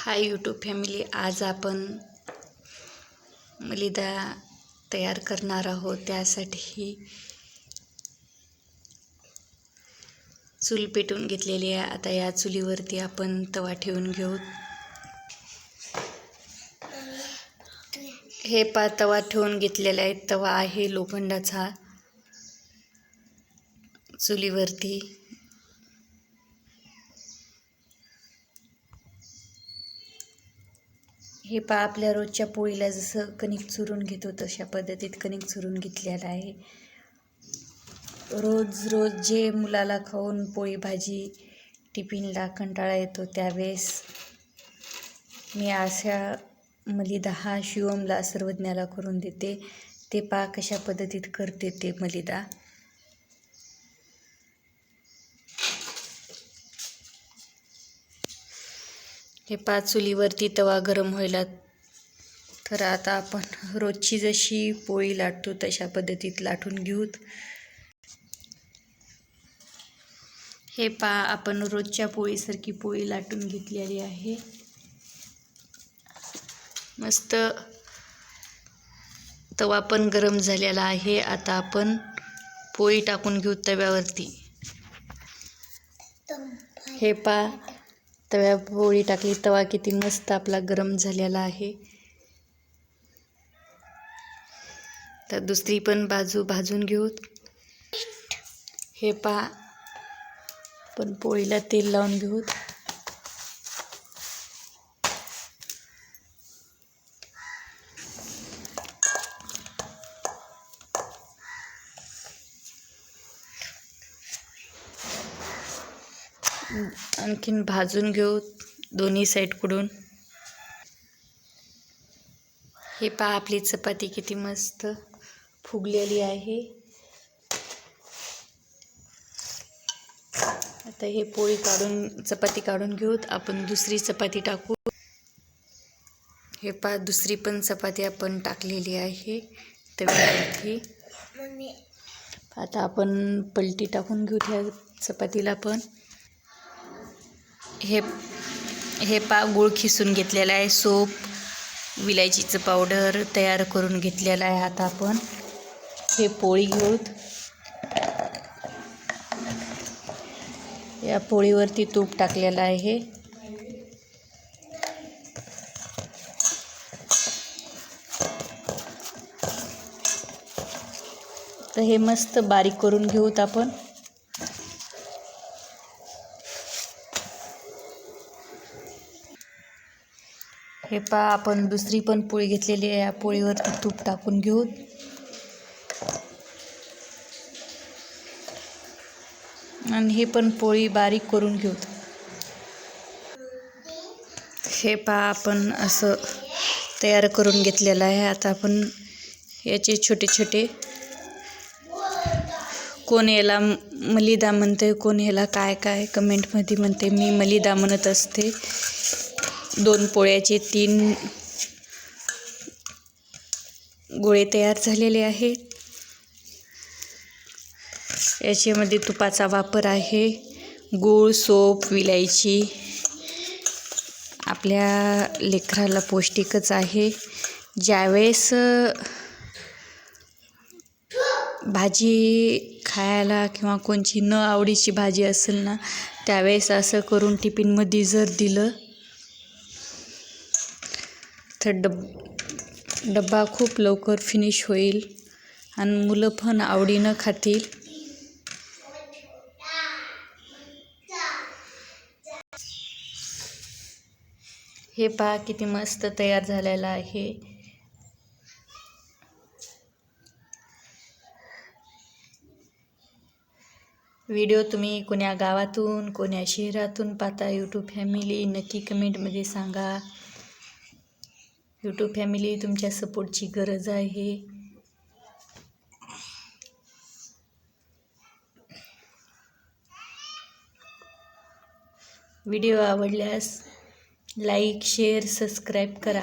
Hi YouTube family आज आपण मलिदा तयार करणार आहोत. त्यासाठी चूल पेटवून घेतलेली आहे. आता या चुलीवरती आपण तवा ठेवून घेऊ. हे पा तवा ठेवून घेतलेला आहे. तवा आहे लोखंडाचा चुलीवरती. हे पा आपल्या रोजच्या पोळीला जसं कणिक चुरून घेतो तशा पद्धतीत कणिक चुरून घेतलेलं आहे. रोज रोज जे मुलाला खाऊन पोळी भाजी टिफिनला कंटाळा येतो त्यावेळेस मी अशा मलिदा हा शिवमला सर्वज्ञाला करून देते. ते पा कशा पद्धतीत करते ते मलिदा. हे पाच चुलीवरती तवा गरम व्हायला तर आता आपण रोजची जशी पोळी लाटतो तशा पद्धतीत लाटून घेऊत. हे पा आपण रोजच्या पोळीसारखी पोळी लाटून घेतलेली आहे. मस्त तवा पण गरम झालेला आहे. आता आपण पोळी टाकून घेऊ तव्यावरती. हे पा तव्या पोळी टाकली. तवा किती मस्त आपला गरम झालेला आहे. तर दुसरी पण बाजू भाजून घेऊ. हे पा पण पोळीला तेल लावून घेऊ. आणखीन भाजून घेऊ दोन्ही साईडकडून हे पहा आपली चपाती किती मस्त फुगलेली आहे. आता हे पोळी काढून चपाती काढून घेऊत. आपण दुसरी चपाती टाकू. हे पहा दुसरी पण चपाती आपण टाकलेली आहे. तव्यावरती आता आपण पलटी टाकून घेऊ ह्या चपातीला पण. हे हे पा गूळ खिसून घेतलेला आहे सोप विलायचीचं पावडर तयार करून घेतलेलं आहे आता आपण. हे पोळी घेऊत या पोळीवरती तूप टाकलेलं आहे. तर हे मस्त बारीक करून घेऊत आपण. हे पा आपण दुसरी पण पोळी घेतलेली आहे. या पोळीवरती तूप टाकून घेऊ. आणि हे पण पोळी बारीक करून घेऊ. हे पा आपण असं तयार करून घेतलेलं आहे. आता आपण याचे छोटे छोटे कोण याला मलिदा म्हणते कोण याला काय काय कमेंटमध्ये म्हणते मी मलिदा म्हणत असते. दोन पोळ्याचे तीन गोळे तयार झालेले आहेत. याच्यामध्ये तुपाचा वापर आहे. गूळ सोप विलायची आपल्या लेकराला पौष्टिकच आहे. ज्यावेळेस भाजी खायला किंवा कोणची न आवडीची भाजी असेल ना त्यावेळेस असं करून टिफिनमध्ये जर दिलं तर डब डब्बा खूप लवकर फिनिश होईल आणि मुलं पण आवडीनं खातील. हे पहा किती मस्त तयार झालेलं आहे. व्हिडिओ तुम्ही कोण्या गावातून कोण्या शहरातून पाहता यूट्यूब फॅमिली नक्की कमेंटमध्ये सांगा. यूट्यूब फॅमिली तुमच्या सपोर्टची गरज आहे. व्हिडिओ आवडल्यास लाईक शेअर सबस्क्राईब करा.